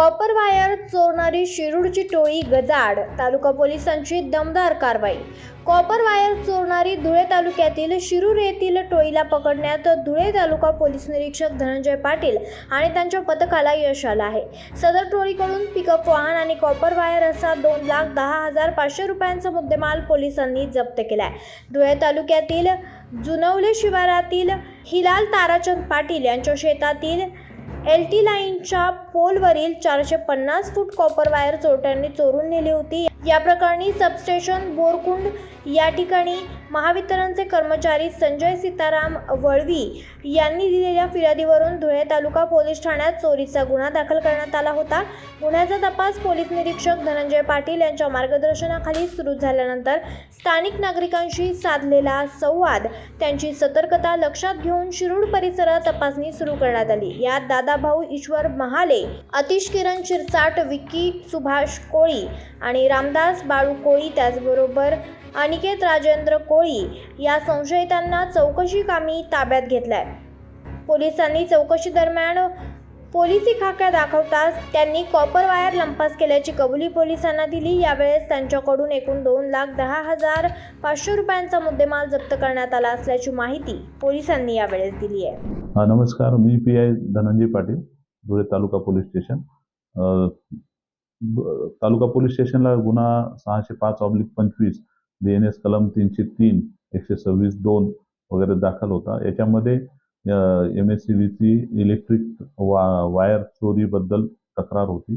Copper wire चोरणारी शिरूरची टोळी गजाड तालुका पोलिसांची दमदार कारवाई. कॉपर वायर चोरणारी धुळे तालुक्यातील शिरूर येथील टोळीला पकडण्यात धुळे तालुका पोलीस निरीक्षक धनंजय पाटील आणि त्यांच्या पथकाला यश आलं आहे. सदर टोळीकडून पिकअप वाहन आणि कॉपर वायर असा दोन लाख दहा हजार पाचशे रुपयांचा मुद्देमाल पोलिसांनी जप्त केलाय. धुळे तालुक्यातील जुनवले शिवारातील हिलाल ताराचंद पाटील यांच्या शेतातील एल टी लाईनच्या पोलवरील चारशे पन्नास फूट कॉपर वायर चोरट्यांनी चोरून नेली होती. या प्रकरणी सबस्टेशन बोरकुंड या ठिकाणी महावितरणचे कर्मचारी संजय सीताराम वळवी यांनी दिलेल्या फिर्यादीवरून धुळे तालुका पोलीस ठाण्यात चोरीचा गुन्हा दाखल करण्यात आला होता. गुन्ह्याचा तपास पोलीस निरीक्षक धनंजय पाटील यांच्या मार्गदर्शनाखाली सुरू झाल्यानंतर स्थानिक नागरिकांशी साधलेला संवाद त्यांची सतर्कता लक्षात घेऊन शिरूर परिसरात तपासणी सुरू करण्यात आली. यात दादाभाऊ ईश्वर महाले अतिश किरण शिरसाट विक्की सुभाष कोळी आणि रामदास बाळू कोळी त्याचबरोबर अनिकेत राजेंद्र कोळी या संशयितांना चौकशी कामी ताब्यात घेतलाय. पोलिसांनी चौकशी दरम्यान पोलिसी खाक्या दाखवताच त्यांनी कॉपर वायर लंपास केल्याची कबुली पोलिसांना दिली. यावेळेस त्यांच्याकडून एकूण दोन लाख दहा हजार पाचशे रुपयांचा मुद्देमाल जप्त करण्यात आला असल्याची माहिती पोलिसांनी यावेळेस दिली आहे. नमस्कार. मी P I Dhananjay Patil Dhule taluka police station. Taluka police स्टेशनला गुन्हा सहाशे पाच ऑब्लिक पंचवीस डी एन एस कलम तीनशे तीन एकशे सव्वीस दोन वगैरे दाखल होता. याच्यामध्ये एम एस सी बीची इलेक्ट्रिक वा वायर चोरीबद्दल तक्रार होती.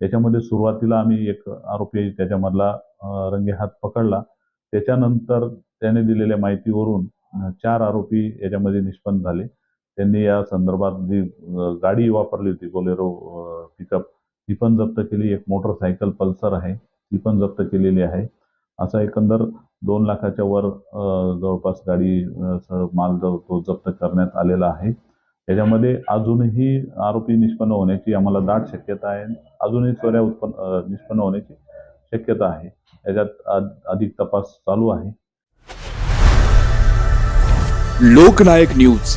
याच्यामध्ये सुरुवातीला आम्ही एक आरोपी त्याच्यामधला अ, रंगेहात पकडला. त्याच्यानंतर त्याने दिलेल्या माहितीवरून चार आरोपी याच्यामध्ये निष्पन्न झाले. त्यांनी या संदर्भात जी गाडी वापरली होती बोलेरो पिकअप ती पण जप्त केली. एक मोटरसायकल पल्सर आहे ती पण जप्त केलेली आहे. असा एकंदर दोन लाखाच्या वर जवळपास गाडी सह माल तो जप्त करण्यात आलेला आहे. याच्यामध्ये अजूनही आरोपी निष्पन्न होण्याची आम्हाला दाट शक्यता आहे. अजूनही चोऱ्या उत्पन्न निष्पन्न होण्याची शक्यता आहे. याच्यात अधिक तपास चालू आहे. लोकनायक न्यूज.